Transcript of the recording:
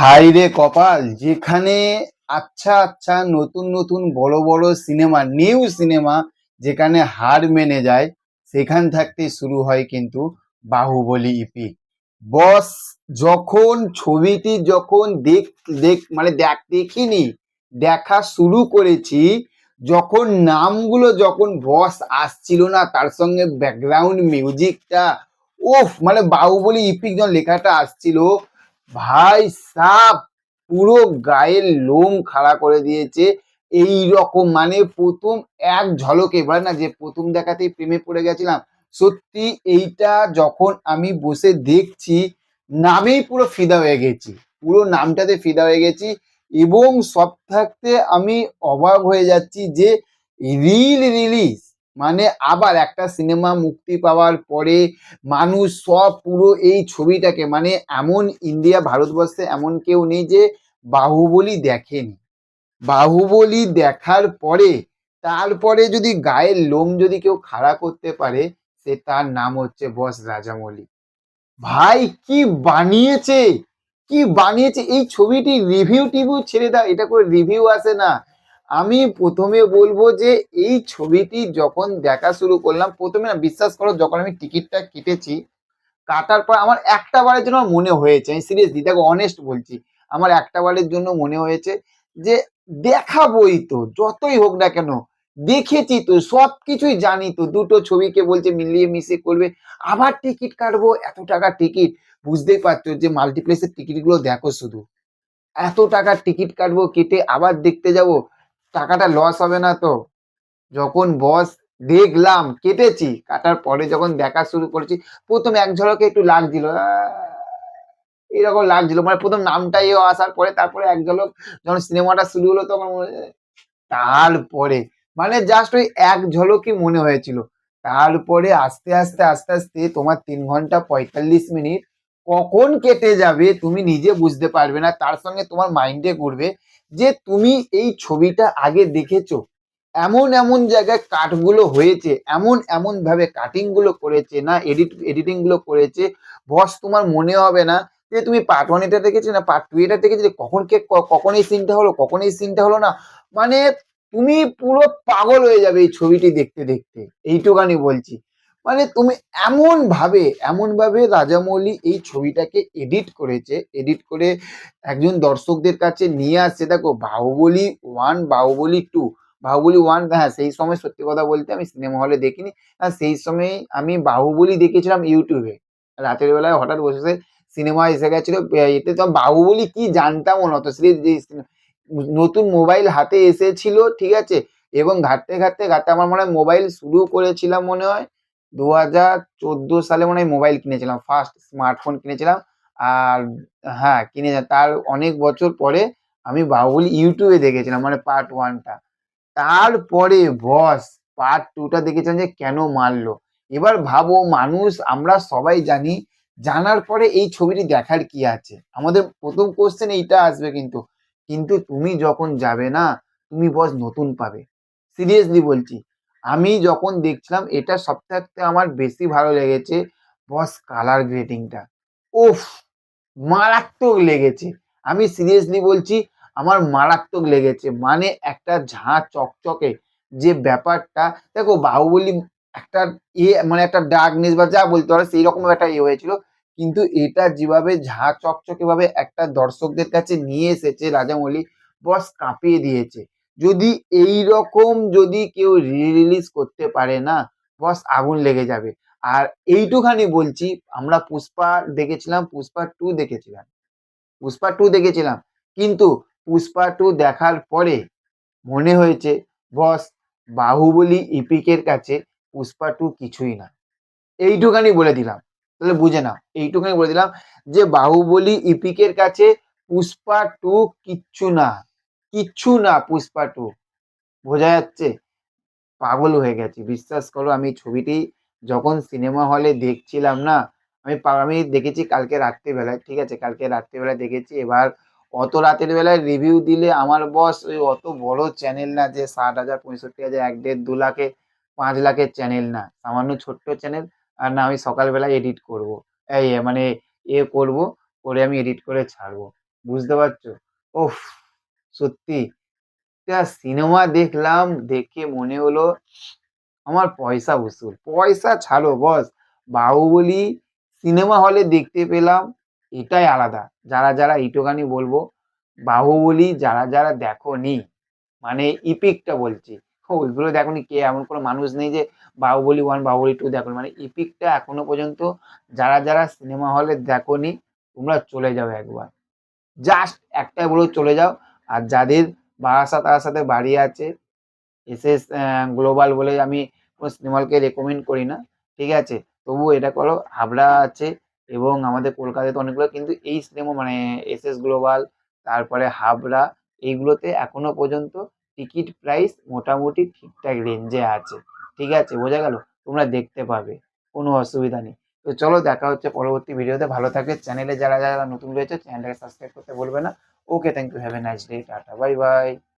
High রে কপাল, যেখানে আচ্ছা আচ্ছা নতুন নতুন বড় বড় সিনেমা নিউ সিনেমা যেখানে হার মেনে যায়, সেখান থাকতে শুরু হয় কিন্তু বাহুবলী ইপি বস যখন ছবিটি যখন দেখ দেখ মানে দেখ, দেখিনি, দেখা শুরু করেছি, যখন নামগুলো যখন বস আসছিল না, তার সঙ্গে ব্যাকগ্রাউন্ড মিউজিকটা ওফ মানে বাহুবলী ইপিক যখন লেখাটা আসছিল ভাই সাপ পুরো গায়ের লোম খাড়া করে দিয়েছে। এই রকম মানে প্রথম এক ঝলকে বলে না যে প্রথম দেখাতেই প্রেমে পড়ে গেছিলাম। সত্যি এইটা যখন আমি বসে দেখছি, নামেই পুরো ফিদা হয়ে গেছি। পুরো নামটাতে ফিদা হয়ে গেছি এবং সব থাকতে আমি অবাক হয়ে যাচ্ছি যে রিল রিলিজ মানে আবার একটা সিনেমা মুক্তি পাওয়ার পরে মানুষ সব পুরো এই ছবিটাকে মানে এমন ইন্ডিয়া ভারতবর্ষে এমন কেউ নেই যে বাহুবলী দেখেনি। বাহুবলী দেখার পরে, তারপরে যদি গায়ের লোম যদি কেউ খাড়া করতে পারে, সে তার নাম হচ্ছে বস রাজামৌলি। ভাই, কি বানিয়েছে? কি বানিয়েছে? এই ছবিটি রিভিউ টিভিউ ছেড়ে দাও, এটা করে রিভিউ আসে না। আমি প্রথমে বলব যে এই ছবিটি যখন দেখা শুরু করলাম, প্রথমে না বিশ্বাস করো যখন আমি টিকিটটা কেটেছি, কাটার পর আমার একটা বারের জন্য মনে হয়েছে, আমি সিরিয়াসলি দেখো অনেস্ট বলছি, আমার একটা বারের জন্য মনে হয়েছে যে দেখাবই তো, যতই হোক না কেন, দেখেছি তো সব কিছুই জানি তো, দুটো ছবিকে বলছে মিলিয়ে মিশিয়ে করবে, আবার টিকিট কাটবো, এত টাকা টিকিট, বুঝতেই পারছ যে মাল্টিপ্লেক্সের টিকিটগুলো দেখো শুধু, এত টাকার টিকিট কাটবো, কেটে আবার দেখতে যাব টাকাটা লস হবে না তো। যখন বস দেখলাম, কেটেছি। কাটার পরে যখন দেখা শুরু করেছি, প্রথম এক ঝলকে একটু লাগছিল এরকম লাগছিল মানে প্রথম নামটাই আসার পরে তারপরে এক ঝলক যখন সিনেমাটা শুরু হলো তখন তারপরে মানে জাস্ট ওই এক ঝলকই মনে হয়েছিল। তারপরে আস্তে আস্তে আস্তে আস্তে তোমার তিন ঘণ্টা পঁয়তাল্লিশ মিনিট কখন কেটে যাবে তুমি নিজে বুঝতে পারবে না, তার সঙ্গে তোমার মাইন্ডে করবে যে তুমি এই ছবিটা আগে দেখেছ। এমন এমন জায়গায় কাটগুলো হয়েছে, এমন এমন ভাবে কাটিংগুলো করেছে না এডিট এডিটিংগুলো করেছে বস তোমার মনে হবে না যে তুমি পার্ট ওয়ান এটা দেখেছ না পার্ট টু এটা দেখেছ কখন ক- কখন এই সিনটা হলো, কখন এই সিনটা হলো না? মানে তুমি পুরো পাগল হয়ে যাবে এই ছবিটি দেখতে দেখতে, এইটুকানি বলছি। মানে তুমি এমন ভাবে এমন ভাবে রাজামৌলি এই ছবিটাকে এডিট করেছে এডিট করে একজন দর্শকদের কাছে নিয়ে আসছে। দেখো, Baahubali one Baahubali two Baahubali one হ্যাঁ সেই সময় সত্যি কথা বলতে আমি সিনেমা হলে দেখিনি। হ্যাঁ সেই সময় আমি বাহুবলী দেখেছিলাম ইউটিউবে রাতের বেলায় হঠাৎ বসে সিনেমা এসে গেছিল। এতে তো বাহুবলী কি জানতামও না তো সিরিজ নতুন মোবাইল হাতে এসেছিল, ঠিক আছে? এবং ঘাটতে ঘাটতে ঘাটতে আমার মনে হয় মোবাইল শুরু করেছিলাম মনে হয়। দু হাজার চোদ্দ সালে মনে হয় মোবাইল কিনেছিলাম ফার্স্ট স্মার্টফোন কিনেছিলাম। আর হ্যাঁ কিনে তার অনেক বছর পরে আমি বাহুবলী ইউটিউবে দেখেছিলাম মানে পার্ট ওয়ানটা তারপরে বস পার্ট টুটা দেখেছেন যে কেন মারলো? এবার ভাবো, মানুষ আমরা সবাই জানি, জানার পরে এই ছবিটি দেখার কি আছে? আমাদের প্রথম কোশ্চেন এইটা আসবে কিন্তু। কিন্তু তুমি যখন যাবে না, তুমি বস নতুন পাবে। সিরিয়াসলি বলছি। আমি যখন দেখছিলাম, এটা সব সবথেকে আমার বেশি ভালো লেগেছে বস কালার গ্রেডিংটা উফ, মারাত্মক লেগেছে। আমি সিরিয়াসলি বলছি, আমার মারাত্মক লেগেছে। মানে একটা ঝাঁ চকচকে যে ব্যাপারটা, দেখো বাহুবলী একটা ইয়ে মানে একটা ডার্কনেস বা যা বলতে পারো সেই রকম একটা ইয়ে হয়েছিল। কিন্তু এটা যেভাবে ঝাঁ চকচকে ভাবে একটা দর্শকদের কাছে নিয়ে এসেছে রাজামৌলি বস কাঁপিয়ে দিয়েছে। যদি এই রকম যদি কেউ রিলিজ করতে পারে না বস আগুন লেগে যাবে। আর এইটুখানি বলছি, আমরা পুষ্পা দেখেছিলাম, পুষ্পা টু দেখেছিলাম। পুষ্পা টু দেখেছিলাম। কিন্তু পুষ্পা টু দেখার পরে মনে হয়েছে বস বাহুবলী ইপিকের কাছে পুষ্পা টু কিছুই না। এইটুখানি বলে দিলাম। তাহলে বুঝে নাও, এইটুখানি বলে দিলাম যে বাহুবলী ইপিকের কাছে পুষ্পা টু কিচ্ছু না। কিচ্ছু না পুষ্পা টু বোঝা যাচ্ছে? পাগল হয়ে গেছি। বিশ্বাস করো, আমি ছবিটি যখন সিনেমা হলে দেখছিলাম না, আমি আমি দেখেছি কালকে রাত্রিবেলায়, ঠিক আছে? কালকে রাত্রিবেলায় দেখেছি। এবার অত রাতের বেলায় রিভিউ দিলে আমার বস ওই অত বড় চ্যানেল না যে ষাট হাজার, পঁয়ষট্টি হাজার, এক দেড়, দু লাখে, পাঁচ লাখের চ্যানেল না। সামান্য ছোট্ট চ্যানেল আর না আমি সকালবেলায় এডিট করব। এই মানে এ করব, করে আমি এডিট করে ছাড়বো। বুঝতে পারছ? ওফ সত্যি। সিনেমা দেখলাম, দেখে মনে হলো আমার পয়সা উসুল। পয়সা ছাড়ো বস। বাহুবলী সিনেমা হলে দেখতে পেলাম, এটাই আলাদা। যারা যারা এইটুখানি বলব, বাহুবলী যারা যারা দেখো নি মানে ইপিকটা বলছি। ওইগুলো দেখো নি কে? এমন কোনো মানুষ নেই যে বাহুবলি ওয়ান বাহুবলি টু দেখো মানে ইপিকটা এখনও পর্যন্ত যারা যারা সিনেমা হলে দেখো নি তোমরা চলে যাও একবার। জাস্ট একটাই বলে চলে যাও। আর যাদের বারাসা তার সাথে বাড়ি আছে, এসএস গ্লোবাল বলে আমি কোনো সিনেমা হলকে রেকমেন্ড করি না, ঠিক আছে? তবুও এটা করো, হাবড়া আছে এবং আমাদের কলকাতায় তো অনেকগুলো, কিন্তু এই সিনেমা মানে এসএস গ্লোবাল, তারপরে হাবড়া, এইগুলোতে এখনও পর্যন্ত টিকিট প্রাইস মোটামুটি ঠিকঠাক রেঞ্জে আছে, ঠিক আছে? বোঝা গেল? তোমরা দেখতে পাবে, কোনো অসুবিধা নেই। তো চলো, দেখা হচ্ছে পরবর্তী ভিডিওতে ভালো থাকে চ্যানেলে যারা যারা নতুন রয়েছে চ্যানেলটাকে সাবস্ক্রাইব করতে বলবে না। okay thank you have a nice day tata bye bye